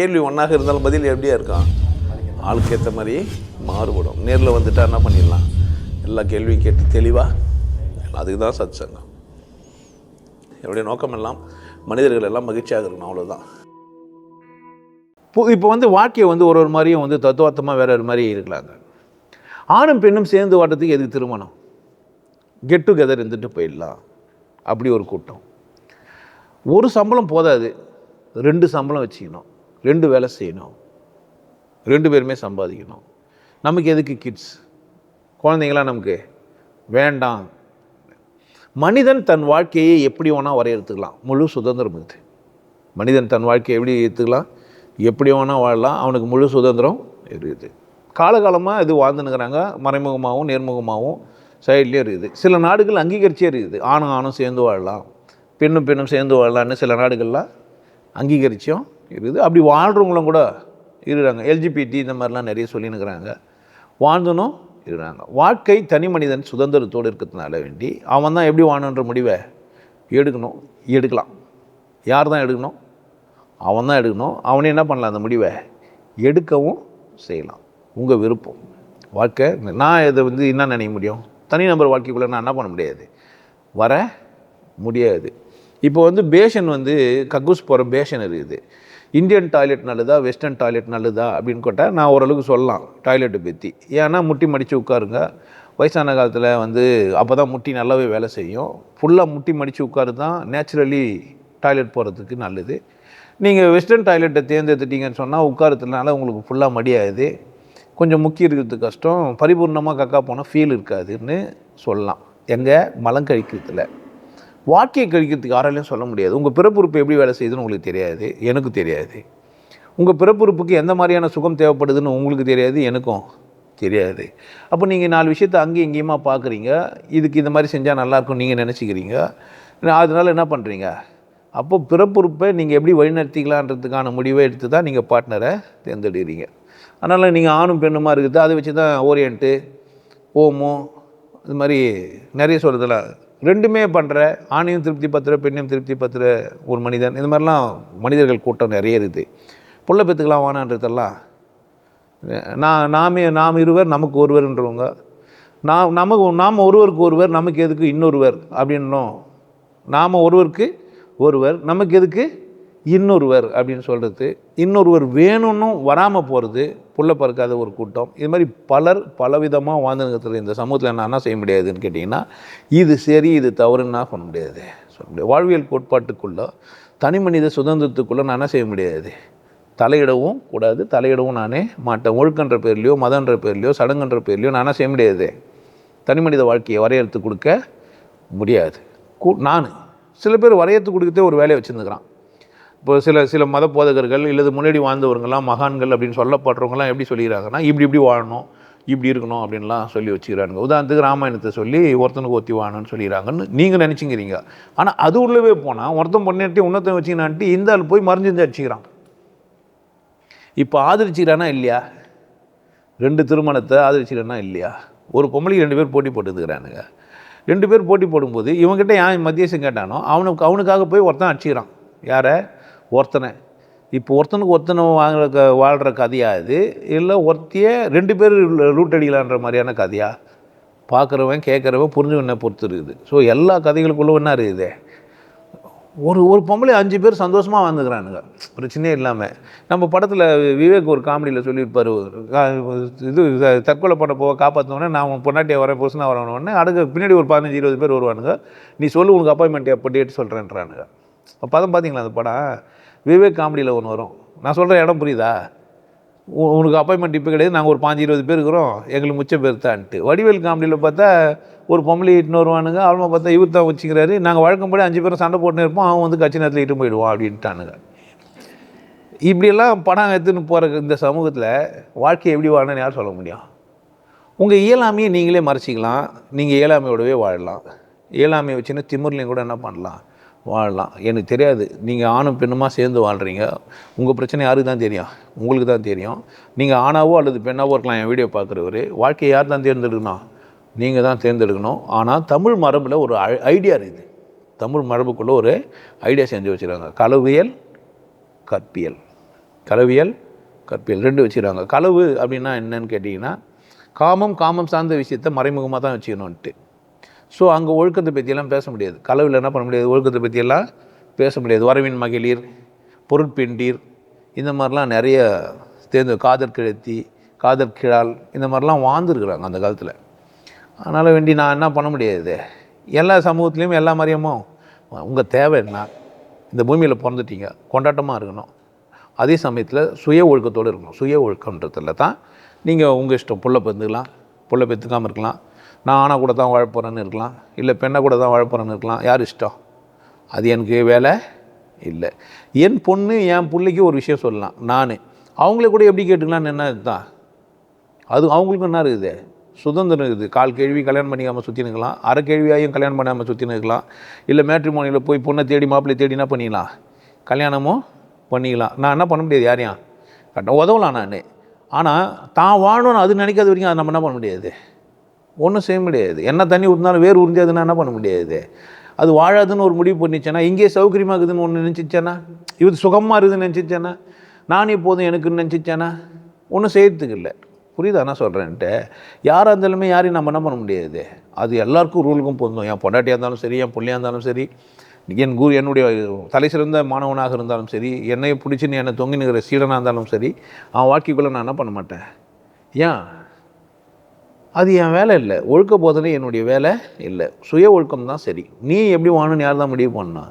கேள்வி ஒன்றாக இருந்தாலும் பதில் எப்படியா இருக்கான் ஆளுக்கு ஏற்ற மாதிரி மாறுபடும். நேரில் வந்துட்டா என்ன பண்ணிடலாம்? எல்லா கேள்வியும் கேட்டு தெளிவாக அதுக்கு தான் சத் சங்கம் என்னுடைய நோக்கம் எல்லாம் மனிதர்கள் எல்லாம் மகிழ்ச்சியாக இருக்கணும் அவ்வளோதான் இப்போ வந்து வாழ்க்கையை வந்து ஒரு ஒரு மாதிரியும் வந்து தத்துவார்த்தமாக வேற ஒரு மாதிரி இருக்கலாங்க. ஆணும் பெண்ணும் சேர்ந்து வாட்டத்துக்கு எதுக்கு திருமணம்? கெட் டுகெதர் இருந்துட்டு போயிடலாம். அப்படி ஒரு கூட்டம். ஒரு சம்பளம் போதாது. ரெண்டு சம்பளம் வச்சுக்கணும். ரெண்டு வேலை செய்யணும். ரெண்டு பேருமே சம்பாதிக்கணும். நமக்கு எதுக்கு கிட்ஸ் குழந்தைங்களாம் நமக்கு வேண்டாம். மனிதன் தன் வாழ்க்கையை எப்படி வேணால் வரையறுத்துக்கலாம். முழு சுதந்திரம் இருக்குது மனிதன் தன் வாழ்க்கையை எப்படி எடுத்துக்கலாம் எப்படி வேணால் வாழலாம். அவனுக்கு முழு சுதந்திரம் இருக்குது. காலகாலமாக இது வாழ்ந்துனுக்கிறாங்க மறைமுகமாகவும் நேர்முகமாகவும் சைட்லேயும் இருக்குது. சில நாடுகள் அங்கீகரிச்சே இருக்குது. ஆணும் ஆணும் சேர்ந்து வாழலாம். பெண்ணும் பெண்ணும் சேர்ந்து வாழலாம்னு சில நாடுகள்லாம் அங்கீகரிச்சும். இருக்குது. அப்படி வாழ்கிறவங்களும் கூட இருக்கிறாங்க. எல்ஜிபிடி இந்த மாதிரிலாம் நிறைய சொல்லினுக்கிறாங்க வாழ்ந்தனும் இருக்கிறாங்க. வாழ்க்கை தனி மனிதன் சுதந்திரத்தோடு இருக்கிறதுனால வேண்டி அவன் தான் எப்படி வாழணுன்ற முடிவை எடுக்கணும். எடுக்கலாம். யார் தான் எடுக்கணும்? அவன் தான் எடுக்கணும். அவனே என்ன பண்ணலாம் அந்த முடிவை? எடுக்கவும் செய்யலாம். உங்கள் விருப்பம். வாழ்க்கை நான் இதை வந்து என்ன நினைக்க முடியும்? தனி நபர் வாழ்க்கைக்குள்ளே நான் என்ன பண்ண முடியாது? வர முடியாது. இப்போ வந்து பேஷன் வந்து கக்கூஸ் போகிற பேஷன் இருக்குது. இந்தியன் டாய்லெட் நல்லதா வெஸ்டர்ன் டாய்லெட் நல்லதா அப்படின்னு கேட்டால் நான் ஓரளவுக்கு சொல்லலாம் டாய்லெட்டை பற்றி ஏன்னா முட்டி மடித்து உட்காருங்க. வயசான காலத்தில் வந்து அப்போ தான் முட்டி நல்லாவே வேலை செய்யும். ஃபுல்லாக முட்டி மடித்து உட்காரு தான் நேச்சுரலி டாய்லெட் போகிறதுக்கு நல்லது. நீங்கள் வெஸ்டர்ன் டாய்லெட்டை தேர்ந்தெடுத்துட்டீங்கன்னு சொன்னால் உட்காரத்துனால உங்களுக்கு ஃபுல்லாக மடியாது கொஞ்சம் முக்கி இருக்கிறது கஷ்டம். பரிபூர்ணமாக கக்கா போனால் ஃபீல் இருக்காதுன்னு சொல்லலாம். எங்கள் மலங்கழிக்கிறதுல. கழிக்கிறதுல வாழ்க்கையை கழிக்கிறதுக்கு யாராலையும் சொல்ல முடியாது. உங்கள் பிறப்புறுப்பு எப்படி வேலை செய்யுதுன்னு உங்களுக்கு தெரியாது. எனக்கு தெரியாது. உங்கள் பிறப்புறுப்புக்கு எந்த மாதிரியான சுகம் தேவைப்படுதுன்னு உங்களுக்கு தெரியாது எனக்கும் தெரியாது. அப்போ நீங்கள் நாலு விஷயத்த அங்கேயும் இங்கேயுமா பார்க்குறீங்க இதுக்கு இந்த மாதிரி செஞ்சால் நல்லாயிருக்கும் நீங்கள் நினச்சிக்கிறீங்க. அதனால் என்ன பண்ணுறீங்க அப்போ பிறப்புறுப்பை நீங்கள் எப்படி வழிநடத்திக்கலான்றதுக்கான முடிவை எடுத்து தான் நீங்கள் பார்ட்னரை தேர்ந்தெடுக்கிறீங்க. அதனால் நீங்கள் ஆணும் பெண்ணுமா இருக்குது அதை வச்சு தான் ஓரியன்ட்டு ஓமோ இது மாதிரி நிறைய சொல்கிறதுலாம் ரெண்டுமே பண்ணுற ஆணையும் திருப்தி பத்துற பெண்ணையும் திருப்தி பத்துற ஒரு மனிதன். இந்த மாதிரிலாம் மனிதர்கள் கூட்டம் நிறைய இருக்குது. புள்ள பெற்றுக்கலாம் வானான்றதெல்லாம் நான் நாமே நாம் இருவர் நமக்கு ஒருவர்ன்றவங்க நாம் நமக்கு நாம் ஒருவருக்கு ஒருவர் நமக்கு எதுக்கு இன்னொருவர் அப்படின்னும். நாம் ஒருவருக்கு ஒருவர் நமக்கு எதுக்கு இன்னொருவர் அப்படின்னு சொல்கிறது இன்னொருவர் வேணும்னு வராமல் போகிறது புள்ள பறக்காத ஒரு கூட்டம். இது மாதிரி பலர் பலவிதமாக வாழ்ந்துங்கிறது இந்த சமூகத்தில் நான் என்ன செய்ய முடியாதுன்னு கேட்டிங்கன்னா இது சரி இது தவறுன்னா சொல்ல முடியாது. சொல்ல முடியாது. வாழ்வியல் கோட்பாட்டுக்குள்ளே தனி மனித சுதந்திரத்துக்குள்ளே நான் என்ன செய்ய முடியாது? தலையிடவும் கூடாது. தலையிடவும் நானே மாட்டேன். ஒழுக்கன்ற பேர்லையோ மதன்ற பேர்லையோ சடங்குன்ற பேர்லையோ நான் என்ன செய்ய முடியாது? தனி மனித வாழ்க்கையை வரையறுத்து கொடுக்க முடியாது. கூ நான். சில பேர் வரையறுத்து கொடுக்கத்தே ஒரு வேலையை வச்சுருந்துக்கிறான். இப்போ சில சில மத போதகர்கள் இல்லது முன்னாடி வாழ்ந்தவங்கலாம் மகான்கள் அப்படின்னு சொல்லப்படுறவங்கலாம் எப்படி சொல்லிக்கிறாங்கன்னா இப்படி இப்படி வாழணும் இப்படி இருக்கணும் அப்படின்லாம் சொல்லி வச்சுக்கிறானுங்க. உதாரணத்துக்கு ராமாயணத்தை சொல்லி ஒருத்தனுக்கு ஒத்தி வாழணும்னு சொல்லிடுறாங்கன்னு நீங்கள் நினச்சிக்கிறீங்க. ஆனால் அது உள்ளவே போனால் ஒருத்தன் பொண்ணாட்டி இன்னொருத்தன் வச்சுக்கினான்ட்டு இந்த ஆள் போய் மறைஞ்சிருந்து அடிச்சுக்கிறான். இப்போ ஆதரிச்சுக்கிறானா இல்லையா? ரெண்டு திருமணத்தை ஆதரிச்சுக்கிறானா இல்லையா? ஒரு பொம்பளைக்கு ரெண்டு பேர் போட்டி போட்டுக்கிறானுங்க. ரெண்டு பேர் போட்டி போடும்போது இவங்ககிட்ட ஏன் மத்தியசம் கேட்டானோ அவனுக்கு அவனுக்காக போய் ஒருத்தன் அடிச்சுக்கிறான். யாரை? ஒருத்தனை. இப்போ ஒருத்தனுக்கு ஒருத்தனை வாங்குற க வாழ்கிற கதையா இது? இல்லை ஒருத்தையே ரெண்டு பேர் லூட் அடிக்கலான்ற மாதிரியான கதையா? பார்க்குறவன் கேட்குறவன் புரிஞ்சவனை பொறுத்து இருக்குது. ஸோ எல்லா கதைகளுக்குள்ளே என்ன இருக்குது? ஒரு ஒரு பொம்பளை அஞ்சு பேர் சந்தோஷமாக வாழ்ந்துக்கிறானுங்க. பிரச்சனையே இல்லாமல் நம்ம படத்தில் விவேக் ஒரு காமெடியில் சொல்லியிருப்பார். இது தற்கொலை பண்ண போக காப்பாற்றினோடனே நான் உன் பொண்டாட்டியை வரேன் புருஷனாக வரணுன்னே அடுக்க பின்னாடி ஒரு பதினஞ்சு இருபது பேர் வருவானுங்க. நீ சொல்லு உனக்கு அப்பாயின்மெண்ட் எப்போ டேட் சொல்கிறேன்றானுங்க பதம் பார்த்தீங்களா அந்த படம்? விவேக் காமெடியில் ஒன்று வரும். நான் சொல்கிற இடம் புரியுதா? உனக்கு அப்பாயின்மெண்ட் இப்போ கிடையாது. நாங்கள் ஒரு பாஞ்சு இருபது பேர் இருக்கிறோம். எங்களுக்கு முச்ச பேர் தான்ட்டு. வடிவேல் காமெடியில் பார்த்தா ஒரு பொம்பளை இட்டுன்னு வருவானுங்க அவனை பார்த்தா இவர் தான் வச்சுக்கிறாரு. நாங்கள் வழக்கம்படி அஞ்சு பேரும் சண்டை போட்டுன்னு இருப்போம். அவன் வந்து கட்சி நேரத்தில் இட்டு போயிடுவான் அப்படின்ட்டானுங்க. இப்படியெல்லாம் படம் எடுத்துன்னு போகிற இந்த சமூகத்தில் வாழ்க்கையை எப்படி வாழணும்னு யார் சொல்ல முடியும்? உங்கள் இயலாமையை நீங்களே மறைச்சிக்கலாம். நீங்கள் இயலாமையோடவே வாழலாம். இயலாமையை வச்சுன்னா திமுர்லையும் கூட என்ன பண்ணலாம்? வாழலாம். எனக்கு தெரியாது. நீங்கள் ஆணும் பெண்ணுமா சேர்ந்து வாழ்கிறீங்க உங்கள் பிரச்சனை யாருக்கு தான் தெரியும்? உங்களுக்கு தான் தெரியும். நீங்கள் ஆணாவோ அல்லது பெண்ணாவோ இருக்கலாம் என் வீடியோ பார்க்குறவர். வாழ்க்கையை யார் தான் தேர்ந்தெடுக்கணும்? நீங்கள் தான் தேர்ந்தெடுக்கணும். ஆனால் தமிழ் மரபில் ஒரு ஐடியா இருக்குது. தமிழ் மரபுக்குள்ளே ஒரு ஐடியா செஞ்சு வச்சுருக்காங்க. கலவியல் கற்பியல். கலவியல் கற்பியல். ரெண்டு வச்சுருக்காங்க. களவு அப்படின்னா என்னன்னு கேட்டிங்கன்னா காமம் காமம் சார்ந்த விஷயத்தை மறைமுகமாக தான் வச்சுக்கணுன்ட்டு ஸோ அங்கே ஒழுக்கத்தை பற்றியெல்லாம் பேச முடியாது. கலவில் என்ன பண்ண முடியாது? ஒழுக்கத்தை பற்றியெல்லாம் பேச முடியாது. வரவின் மகளிர் பொருட்பெண்டீர் இந்த மாதிரிலாம் நிறைய தேர்ந்து காதற் கிழத்தி காதற் கிழால் இந்த மாதிரிலாம் வாழ்ந்துருக்குறாங்க அந்த காலத்தில். அதனால் வேண்டி நான் என்ன பண்ண முடியாது? எல்லா சமூகத்துலேயும் எல்லா மாதிரியமும் உங்கள் தேவை என்ன? இந்த பூமியில் பிறந்துட்டீங்க கொண்டாட்டமாக இருக்கணும். அதே சமயத்தில் சுய ஒழுக்கத்தோடு இருக்கணும். சுய ஒழுக்கன்றதில் தான் நீங்கள் உங்கள் இஷ்டம். புள்ள பெற்றுக்கலாம் புள்ள பெற்றுக்காமல் இருக்கலாம். நான் ஆணாக கூட தான் வாழ போகிறேன்னு இருக்கலாம். இல்லை பெண்ணை கூட தான் வாழ போகிறேன்னு இருக்கலாம். யார் இஷ்டம்? அது எனக்கு வேலை இல்லை. என் பொண்ணு என் பிள்ளைக்கு ஒரு விஷயம் சொல்லலாம். நான். அவங்கள கூட எப்படி கேட்டுக்கலாம்னு என்ன தான் அது அவங்களுக்கும் என்ன இருக்குது? சுதந்திரம் இருக்குது. கால் கேள்வி கல்யாணம் பண்ணிக்காமல் சுற்றினுக்கலாம் அரை கேள்வியாயும் கல்யாணம் பண்ணாமல் சுற்றினுக்கலாம் இல்லை மேட்ரிமோனியில் போய் பொண்ணை தேடி மாப்பிள்ளை தேடி என்ன பண்ணிக்கலாம். கல்யாணமும் பண்ணிக்கலாம். நான் என்ன பண்ண முடியாது யாரையும்? கட்ட உதவலாம் நான். ஆனால் தான் வாழணும்னு அது நினைக்காத வரைக்கும் அதை நம்ம என்ன பண்ண முடியாது? ஒன்றும் செய்ய முடியாது. என்ன தண்ணி ஊற்றினாலும் வேர் உறிஞ்சாதுன்னா என்ன பண்ண முடியாது? அது வாழாதுன்னு ஒரு முடிவு பண்ணிச்சேன்னா இங்கே சௌகரியமாக இருக்குதுன்னு ஒன்று நினச்சிச்சேன்னா இது சுகமாக இருக்குதுன்னு நினச்சிச்சேன்னா நானே போதும் எனக்குன்னு நினச்சிச்சேன்னா ஒன்றும் செய்யறதுக்கு இல்லை. புரியுதா? நான் சொல்கிறேன்ட்டு யாராக இருந்தாலுமே யாரையும் நம்ம என்ன பண்ண முடியாது? அது எல்லாருக்கும் ரூலுக்கும் பொருந்தும். என் பொண்டாட்டியாக இருந்தாலும் சரி என் பிள்ளையாக இருந்தாலும் சரி என் குரு என்னுடைய தலை சிறந்த மாணவனாக இருந்தாலும் சரி என்னை பிடிச்சின்னு என்னை தொங்கி நிற்கிற சீடனாக இருந்தாலும் சரி அவன் வாழ்க்கைக்குள்ளே நான் என்ன பண்ண மாட்டேன்? ஏன்? அது என் வேலை இல்லை. ஒழுக்க போதனை என்னுடைய வேலை இல்லை. சுய ஒழுக்கம் தான் சரி. நீ எப்படி வாழணும்னு யார் தான் முடிவு பண்ணா?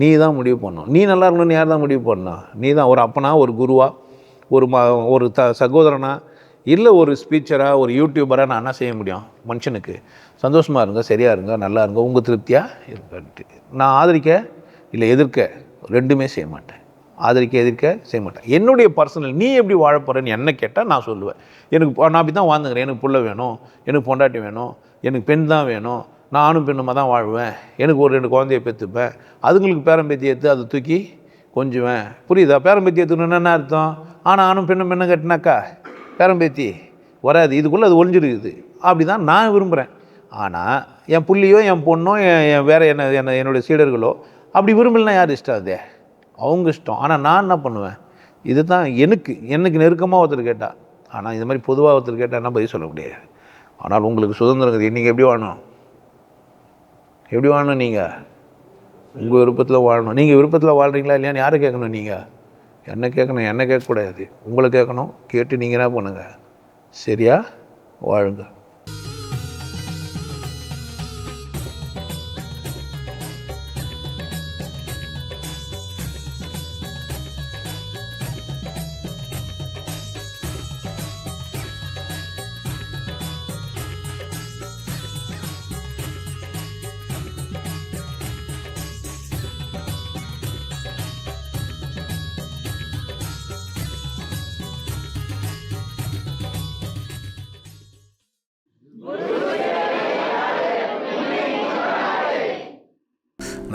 நீ தான் முடிவு பண்ணணும். நீ நல்லா இருக்கணும்னு யார் தான் முடிவு பண்ணா? நீ தான் ஒரு அப்பனா ஒரு குருவா ஒரு ம ஒரு த சகோதரனா இல்லை ஒரு ஸ்பீச்சராக ஒரு யூடியூபராக நான் என்ன செய்ய முடியும் மனுஷனுக்கு? சந்தோஷமாக இருங்க சரியாக இருங்க நல்லா இருங்க. உங்கள் திருப்தியாக இருங்கன்ட்டு நான் ஆதரிக்க இல்லை எதிர்க்க ரெண்டுமே செய்ய மாட்டேன். ஆதரிக்க எதிர்க்க செய்ய மாட்டேன். என்னுடைய பர்சனல் நீ எப்படி வாழ போகிறேன்னு என்ன கேட்டால் நான் சொல்லுவேன். எனக்கு நான் அப்படி தான் வாழ்ந்துக்கிறேன். எனக்கு புள்ள வேணும் எனக்கு பொண்டாட்டி வேணும் எனக்கு பெண் தான் வேணும் நான் ஆணும் பெண்ணுமா தான் வாழ்வேன். எனக்கு ஒரு ரெண்டு குழந்தைய பெற்றுப்பேன். அதுங்களுக்கு பேரம்பேத்தி எடுத்து அதை தூக்கி கொஞ்சுவேன். புரியுதா? பேரம்பேத்தி எடுத்துக்கணுன்னா என்ன அர்த்தம்? ஆனால் ஆணும் பெண்ணும் பெண்ணும் கட்டினாக்கா பேரம்பேத்தி வராது. இதுக்குள்ளே அது ஒழிஞ்சிருக்குது அப்படி தான் நான் விரும்புகிறேன் ஆனால் என் புள்ளியோ என் பொண்ணோ என் என் வேறு என்ன என்ன என்னுடைய சீடர்களோ அப்படி விரும்பலைன்னா யார் இஷ்டம் அது? அவங்க இஷ்டம். ஆனால் நான் என்ன பண்ணுவேன்? இது தான் எனக்கு எனக்கு நெருக்கமாக ஒருத்தர் கேட்டால் ஆனால் இது மாதிரி பொதுவாக ஒருத்தர் கேட்டால் என்ன பதில் சொல்ல முடியாது. ஆனால் உங்களுக்கு சுதந்திரம் நீங்கள் எப்படி வாழணும்? எப்படி வாழணும் நீங்கள் உங்கள் விருப்பத்தில் வாழணும். நீங்கள் விருப்பத்தில் வாழ்கிறீங்களா இல்லையான்னு யாரை கேட்கணும் நீங்கள் என்ன கேட்கணும்? என்ன கேட்கக்கூடாது? உங்களை கேட்கணும். கேட்டு நீங்கள் என்ன பண்ணுங்கள் சரியா? வாழுங்க.